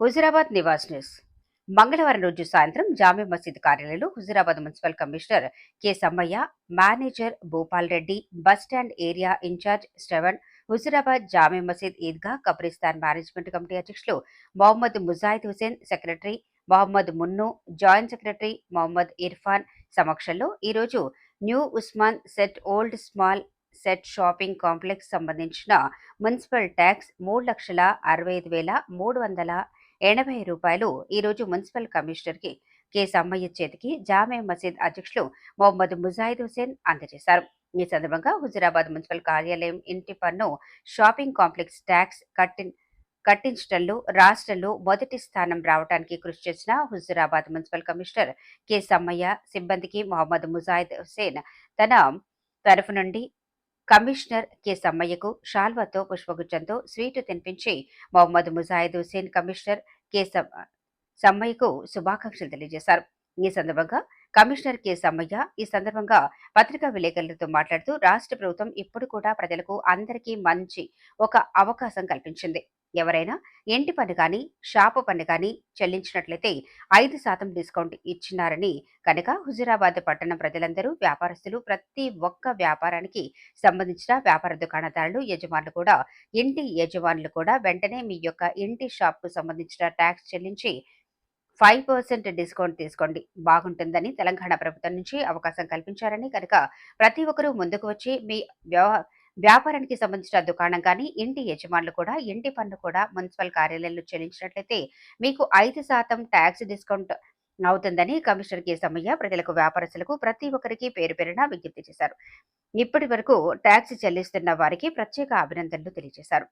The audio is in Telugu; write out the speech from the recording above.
హుజురాబాద్ నివాస్ న్యూస్. మంగళవారం రోజు సాయంత్రం జామీ మసీద్ కార్యాలయంలో Huzurabad municipal commissioner K. Sammaiah manager Bhupal Reddy bus stand area incharge Shravan Huzurabad Jami Masjid Eidgah Kabristan management committee అధ్యక్షులు Mohammed Mujahid Hussain secretary Mohammed Munnu joint secretary Mohammed Irfan సమక్షంలో ఈరోజు new Usman set old small set shopping complex సంబంధించిన మున్సిపల్ ట్యాక్స్ మూడు లక్షల అరవై ఐదు వేల మూడు వందల ఎనభై రూపాయలు ఈరోజు మున్సిపల్ కమిషనర్కి కె సమ్మయ్య చేతికి జామే మసీద్ అధ్యక్షులు మొహమ్మద్ ముజాహిద్ హుసేన్ అందజేశారు. ఈ సందర్భంగా హుజురాబాద్ మున్సిపల్ కార్యాలయం ఇంటి పన్ను షాపింగ్ కాంప్లెక్స్ ట్యాక్స్ కట్టి కట్టించడంలో రాష్ట్రంలో మొదటి స్థానం రావడానికి కృషి చేసిన Huzurabad municipal commissioner K Sammaiah సిబ్బందికి మొహమ్మద్ ముజాహిద్ హుసేన్ తన తరఫు నుండి కమిషనర్ కె. సమ్మయ్యకు షాల్వాతో పుష్పగుచ్చంతో స్వీటు తినిపించి మొహమ్మద్ ముజాహిద్ హుసేన్ కమిషనర్ కె. సమ్- సమ్మయ్యకు శుభాకాంక్షలు తెలియజేశారు. ఈ సందర్భంగా కమిషనర్ కె. సమ్మయ్య ఈ సందర్భంగా పత్రికా విలేకరులతో మాట్లాడుతూ రాష్ట్ర ప్రభుత్వం ఇప్పుడు కూడా ప్రజలకు అందరికీ మంచి ఒక అవకాశం కల్పించింది. ఎవరైనా ఇంటి పన్ను కానీ షాపు పన్ను కానీ చెల్లించినట్లయితే ఐదు శాతం డిస్కౌంట్ ఇచ్చినారని కనుక హుజురాబాద్ పట్టణం ప్రజలందరూ వ్యాపారస్తులు ప్రతి ఒక్క వ్యాపారానికి సంబంధించిన వ్యాపార దుకాణదారులు యజమానులు కూడా ఇంటి యజమానులు కూడా వెంటనే మీ యొక్క ఇంటి షాప్కు సంబంధించిన ట్యాక్స్ చెల్లించి ఫైవ్ పర్సెంట్ డిస్కౌంట్ తీసుకోండి. బాగుంటుందని తెలంగాణ ప్రభుత్వం నుంచి అవకాశం కల్పించారని కనుక ప్రతి ఒక్కరూ ముందుకు వచ్చి మీ వ్యవ- వ్యాపారానికి సంబంధించిన దుకాణం కానీ ఇంటి యజమానులు కూడా ఇంటి పన్ను కూడా మున్సిపల్ కార్యాలయంలో చెల్లించినట్లయితే మీకు ఐదు శాతం ట్యాక్స్ డిస్కౌంట్ అవుతుందని కమిషనర్ కె సమయ్య ప్రజలకు వ్యాపారస్తులకు ప్రతి ఒక్కరికి పేరు పేరున విజ్ఞప్తి చేశారు. ఇప్పటి వరకు ట్యాక్స్ చెల్లిస్తున్న వారికి ప్రత్యేక అభినందనలు తెలియజేశారు.